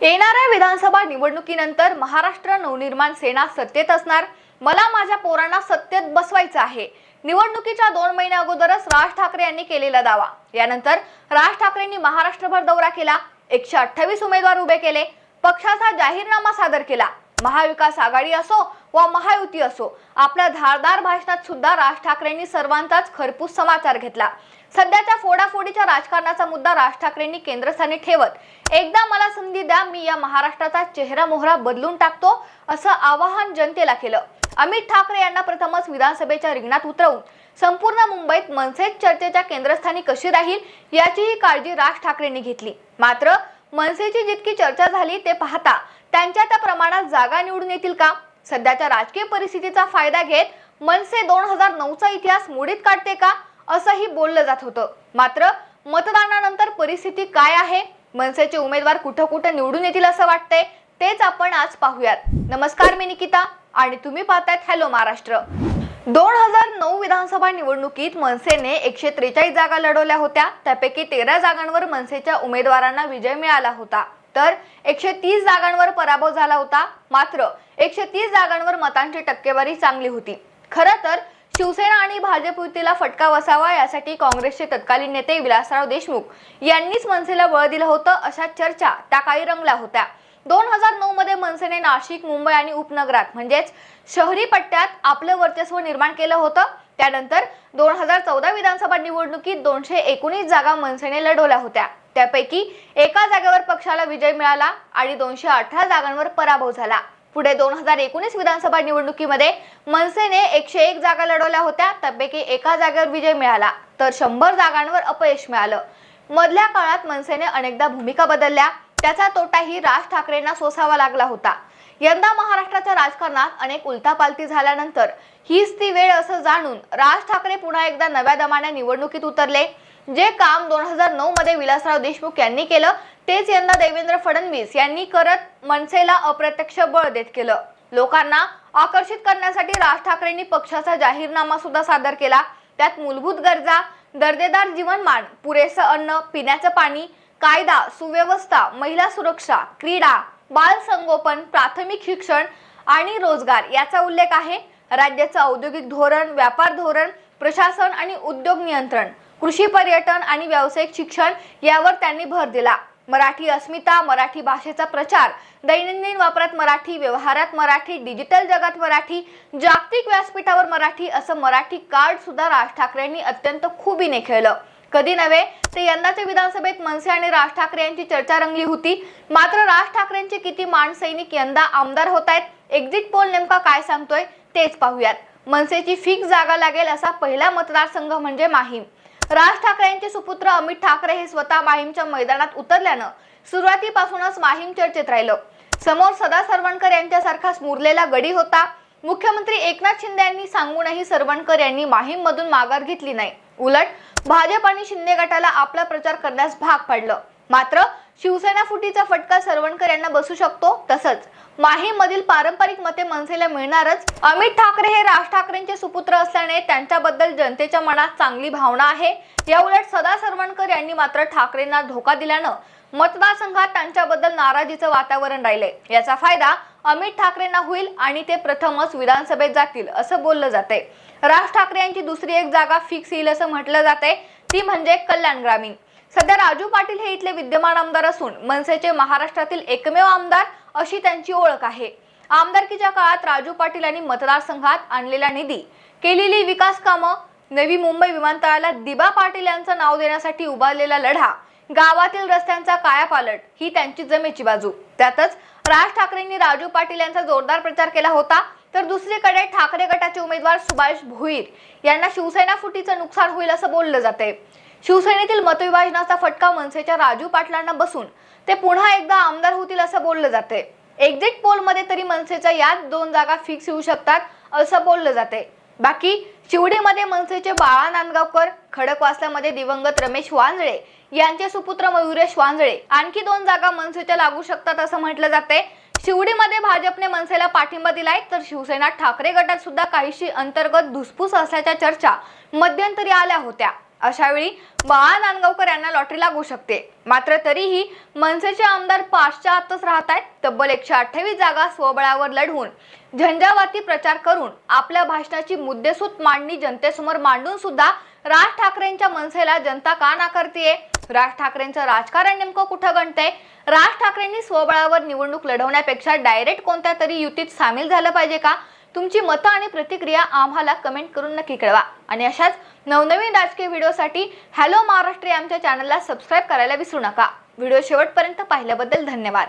येणाऱ्या विधानसभा निवडणुकीनंतर महाराष्ट्र नवनिर्माण सेना सत्तेत असणार. मला माझ्या पोरांना सत्तेत बसवायचं आहे. निवडणुकीच्या दोन महिन्या अगोदरच राज ठाकरे यांनी केलेला दावा. यानंतर राज ठाकरेंनी महाराष्ट्रभर दौरा केला. एकशे अठ्ठावीस उमेदवार उभे केले. पक्षाचा जाहीरनामा सादर केला. महाविकास आघाडी असो वा महायुती असो आपल्या धारदार भाषणात सुद्धा राज ठाकरेंनी सर्वांचाच खरपूस समाचार घेतला. सध्याच्या फोडाफोडीच्या राजकारणाचा मुद्दा राज ठाकरेंनी केंद्रस्थानी ठेवत. एकदा मला संधी द्या मी या महाराष्ट्राचा चेहरा मोहरा बदलून टाकतो असं आवाहन जनतेला केलं. अमित ठाकरे यांना प्रथमच विधानसभेच्या रिंगणात उतरवून संपूर्ण मुंबईत मनसेच चर्चेच्या केंद्रस्थानी कशी राहील याचीही काळजी राज ठाकरेंनी घेतली. मात्र मनसेची जितकी चर्चा झाली ते पाहता त्यांच्या त्या प्रमाणात जागा निवडून येतील का? सध्याच्या राजकीय परिस्थितीचा फायदा घेत मनसे दोन हजार नऊचा इतिहास मोडीत काढते का? असंही बोललं जात होतं. मात्र मतदानानंतर परिस्थिती काय आहे? मनसेचे उमेदवार कुठं कुठं निवडून येतील असं वाटतंय? तेच आपण आज पाहूयात. नमस्कार मी निकिता आणि तुम्ही पाहतायत हॅलो महाराष्ट्र. दोन हजार नऊ विधानसभा निवडणुकीत मनसेने एकशे त्रेचाळीस जागा लढवल्या होत्या. त्यापैकी तेरा जागांवर मनसेच्या उमेदवारांना विजय मिळाला होता. तर एकशे तीस जागांवर पराभव झाला होता. मात्र एकशे तीस जागांवर मतांची टक्केवारी चांगली होती. खरं तर शिवसेना आणि भाजप युतीला फटका बसावा यासाठी काँग्रेसचे तत्कालीन नेते विलासराव देशमुख यांनीच मनसेला बळ दिलं होतं अशा चर्चा त्या काही रंगल्या होत्या. दोन हजार नऊ मध्ये मनसेने नाशिक मुंबई आणि उपनगरात म्हणजेच शहरी पट्ट्यात आपलं वर्चस्व निर्माण केलं होतं. त्यानंतर दोन हजार चौदा विधानसभा निवडणुकीत दोनशे एकोणीस जागा मनसेने लढवल्या होत्या. त्यापैकी एका जागेवर पक्षाला विजय मिळाला आणि दोनशे अठरा जागांवर पराभव झाला. पुढे दोन हजार एकोणीस विधानसभा निवडणुकीमध्ये मनसेने एकशे एक जागा लढवल्या होत्या त्यापैकी एका जागेवर विजय मिळाला तर शंभर जागांवर अपयश मिळालं. मधल्या काळात मनसेने अनेकदा भूमिका बदलल्या त्याचा तोटाही राज ठाकरेंना सोसावा लागला होता. यंदा महाराष्ट्राच्या राजकारणात अनेक उलथापालथी झाल्यानंतर हीच ती वेळ असं जाणून राज ठाकरे पुन्हा एकदा नव्या दमाने निवडणुकीत उतरले. जे काम दोन हजार नऊ मध्ये विलासराव देशमुख यांनी केलं तेच यंदा देवेंद्र फडणवीस यांनी करत मनसेला अप्रत्यक्ष बळ देत केलं. लोकांना आकर्षित करण्यासाठी राज ठाकरेंनी पक्षाचा जाहीरनामा सुद्धा सादर केला. त्यात मूलभूत गरजा दर्जेदार जीवनमान पुरेसं अन्न पिण्याचं पाणी कायदा सुव्यवस्था महिला सुरक्षा क्रीडा बाल संगोपन प्राथमिक शिक्षण आणि रोजगार याचा उल्लेख आहे. राज्याचं औद्योगिक धोरण व्यापार धोरण प्रशासन आणि उद्योग नियंत्रण कृषी पर्यटन आणि व्यावसायिक शिक्षण यावर त्यांनी भर दिला. मराठी अस्मिता मराठी भाषेचा प्रचार दैनंदिन वापरात मराठी व्यवहारात मराठी डिजिटल जगात मराठी जागतिक व्यासपीठावर मराठी असं मराठी कार्ड सुद्धा राज ठाकरेंनी अत्यंत खुबीने खेळलं. कधी नव्हे ते यंदाच्या विधानसभेत मनसे आणि राज ठाकरे यांची चर्चा रंगली होती. मात्र राज ठाकरेंचे किती मान सैनिक यंदा आमदार होत आहेत एक्झिट पोल नेमका काय सांगतोय तेच पाहूयात. मनसेची फिक्स जागा लागेल असा पहिला मतदारसंघ म्हणजे माहीम. राज ठाकरे यांचे सुपुत्र अमित ठाकरे हे स्वतः माहीमच्या मैदानात उतरल्यानं सुरुवातीपासूनच माहीम चर्चेत राहिलं. समोर सदा सरवणकर यांच्यासारखा मुरलेला गडी होता. मुख्यमंत्री एकनाथ शिंदे यांनी सांगूनही सरवणकर यांनी माहीम मधून माघार घेतली नाही. उलट भाजप आणि शिंदे गटाला आपला प्रचार करण्यास भाग पाडलं. मात्र शिवसेना फुटीचा फटका सरवणकर यांना बसू शकतो तसंच. माहीमधील पारंपरिक मते मनसेला मिळणारच. अमित ठाकरे हे राज ठाकरेंचे सुपुत्र असल्याने त्यांच्याबद्दल जनतेच्या मनात चांगली भावना आहे. या उलट सदा सरवणकर यांनी मात्र ठाकरेंना धोका दिल्यानं मतदारसंघात त्यांच्याबद्दल नाराजीचं वातावरण राहिले. याचा फायदा अमित ठाकरेंना होईल आणि ते प्रथमच विधानसभेत जातील असं बोललं जाते राज ठाकरे यांची दुसरी एक जागा फिक्स येईल असं म्हटलं जाते ती म्हणजे कल्याण ग्रामीण. सध्या राजू पाटील हे इथले विद्यमान आमदार असून मनसेचे महाराष्ट्रातील एकमेव आमदार अशी त्यांची ओळख आहे. आमदारकीच्या काळात राजू पाटील यांनी मतदारसंघात आणलेला निधी केलेली विकास कामं नवी मुंबई विमानतळाला दिबा पाटील यांचं नाव देण्यासाठी उभारलेला लढा गावातील रस्त्यांचा कायापालट ही त्यांची जमेची बाजू. त्यातच राज ठाकरेंनी राजू पाटील यांचा जोरदार प्रचार केला होता तर दुसरीकडे ठाकरे गटाचे उमेदवार सुभाष भोईर यांना शिवसेना फुटीचं नुकसान होईल असं बोललं जाते शिवसेनेतील मतविभाजनाचा फटका मनसेच्या राजू पाटलांना बसून. ते पुन्हा एकदा आमदार होतील असं बोललं जाते. एक्झिट पोलमध्ये तरी मनसेच्या याच दोन जागा फिक्स होऊ शकतात असं बोललं जाते. बाकी शिवडीमध्ये मनसेचे बाळा नांदगावकर खडकवासल्यामध्ये दिवंगत रमेश वांजळे यांचे सुपुत्र मयुरेश वांजळे आणखी दोन जागा मनसेच्या लागू शकतात असं म्हटलं जाते. शिवडीमध्ये भाजपने मनसेला पाठिंबा दिलाय तर शिवसेना ठाकरे गटात सुद्धा काहीशी अंतर्गत धुसफूस असल्याच्या चर्चा मध्यंतरी आल्या होत्या. अशावेळी बाळा नांदगावकर यांना लॉटरी लागू शकते. मात्र तरीही मनसेचे आमदार पाचच्या आतच राहत आहेत तब्बल एकशे अठ्ठावीस जागा स्वबळावर लढवून झंझावाती प्रचार करून आपल्या भाषणाची मुद्देसूद मांडणी जनतेसमोर मांडून सुद्धा राज ठाकरेंच्या मनसेला जनता का नाकारतीये? राज ठाकरेंचं राजकारण नेमकं कुठं गणतंय राज ठाकरेंनी स्वबळावर निवडणूक लढवण्यापेक्षा डायरेक्ट कोणत्या तरी युतीत सामील झालं पाहिजे का? तुमची मतं आणि प्रतिक्रिया आम्हाला कमेंट करून नक्की कळवा. आणि अशाच नवनवीन राजकीय व्हिडिओसाठी हॅलो महाराष्ट्र आमच्या चॅनलला सबस्क्राईब करायला विसरू नका. व्हिडिओ शेवटपर्यंत पाहिल्याबद्दल धन्यवाद.